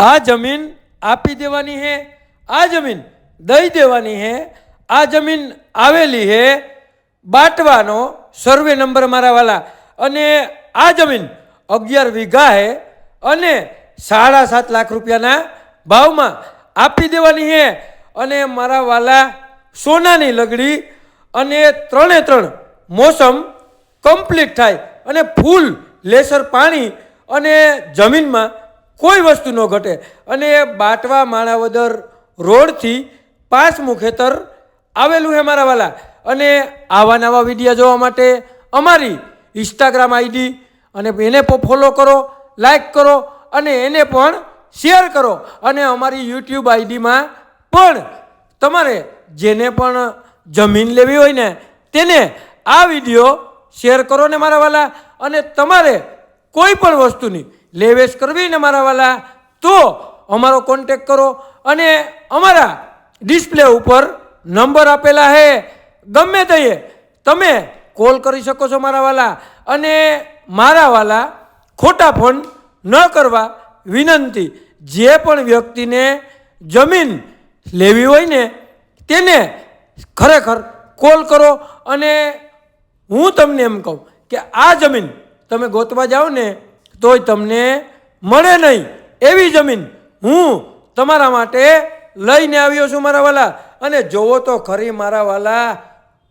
આ જમીન આપી દેવાની હે, આ જમીન દઈ દેવાની હે, આ જમીન આવેલી હે બાટવાનો સર્વે નંબર મારા વાલા. અને આ જમીન અગિયાર વીઘા હે અને સાડા સાત લાખ રૂપિયાના ભાવમાં આપી દેવાની હે. અને મારા વાલા સોનાની લગડી અને ત્રણે ત્રણ મોસમ કમ્પ્લીટ થાય અને ફૂલ લેસર પાણી અને જમીનમાં કોઈ વસ્તુ ન ઘટે. અને બાટવા માણાવદર રોડથી પાંચ મુખેતર આવેલું છે મારા વાલા. અને આવા નવા વિડીયા જોવા માટે અમારી ઇન્સ્ટાગ્રામ આઈડી અને એને પણ ફોલો કરો લાઈક કરો અને એને પણ શેર કરો. અને અમારી યુટ્યુબ આઈડીમાં પણ તમારે જેને પણ જમીન લેવી હોય ને, તેને આ વીડિયો શેર કરો ને મારા વાલા. અને તમારે કોઈ પણ વસ્તુની લેવેશ કરવી ને મારા વાલા, તો અમારો કોન્ટેક કરો અને અમારા ડિસ્પ્લે ઉપર નંબર આપેલા હે. ગમે તે તમે કોલ કરી શકો છો મારા વાલા. અને મારા વાલા ખોટા ફોન ન કરવા વિનંતી. જે પણ વ્યક્તિને જમીન લેવી હોય ને, તેને ખરેખર કોલ કરો અને હું તમને એમ કહું કે આ જમીન તમે ગોતવા જાઓ ને તોય તમને મળે નહીં. એવી જમીન હું તમારા માટે લઈને આવ્યો છું મારા વાલા. અને જોવો તો ખરી મારા વાલા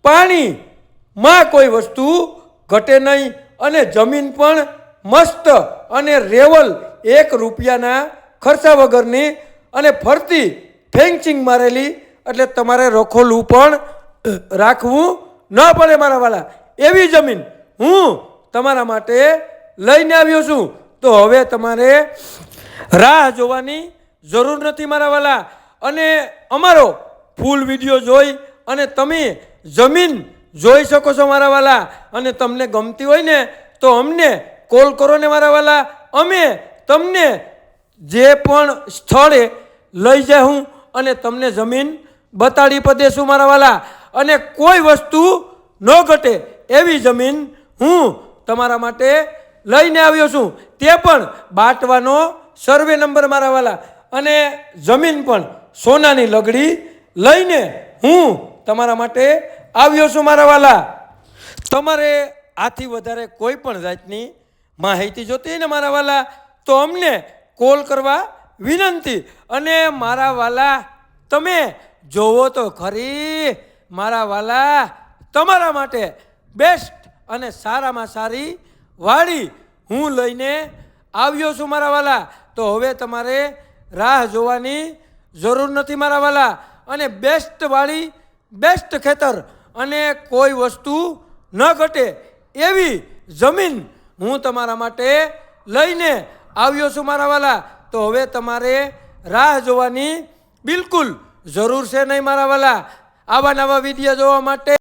પાણીમાં કોઈ વસ્તુ ઘટે નહીં અને જમીન પણ મસ્ત અને રેવલ એક રૂપિયાના ખર્ચા વગરની અને ફરતી ફેન્સિંગ મારેલી. એટલે તમારે રખોલું પણ રાખવું ન પડે મારા વાલા. એવી જમીન હું તમારા માટે લઈને આવ્યો છું. તો હવે તમારે રાહ જોવાની જરૂર નથી મારા વાલા. અને અમારો ફૂલ વીડિયો જોઈ અને તમે જમીન જોઈ શકો છો મારા વાલા. અને તમને ગમતી હોય ને તો અમને કોલ કરો ને મારા વાલા. અમે તમને જે પણ સ્થળે લઈ હું અને તમને જમીન બતાડી પદેશું મારા વાલા. અને કોઈ વસ્તુ ન ઘટે એવી જમીન હું તમારા માટે લઈને આવ્યો છું. તે પણ બાટવાનો સર્વે નંબર મારા વાલા. અને જમીન પણ સોનાની લગડી લઈને હું તમારા માટે આવ્યો છું મારા વાલા. તમારે આથી વધારે કોઈ પણ જાતની માહિતી જોતી ને મારા વાલા, તો અમને કોલ કરવા વિનંતી. અને મારા વાલા, તમે જોવો તો ખરી, મારા વાલા, તમારા માટે બેસ્ટ અને સારામાં સારી વાડી હું લઈને આવ્યો છું મારા વાલા. તો હવે તમારે રાહ જોવાની જરૂર નથી મારા વાલા. અને બેસ્ટ વાળી બેસ્ટ ખેતર. અને કોઈ વસ્તુ ન ઘટે એવી જમીન હું તમારા માટે લઈને આવ્યો છું મારા વાલા. તો હવે તમારે રાહ જોવાની બિલકુલ જરૂર છે નહીં મારા વાલા. આવા નવા વીડિયો જોવા માટે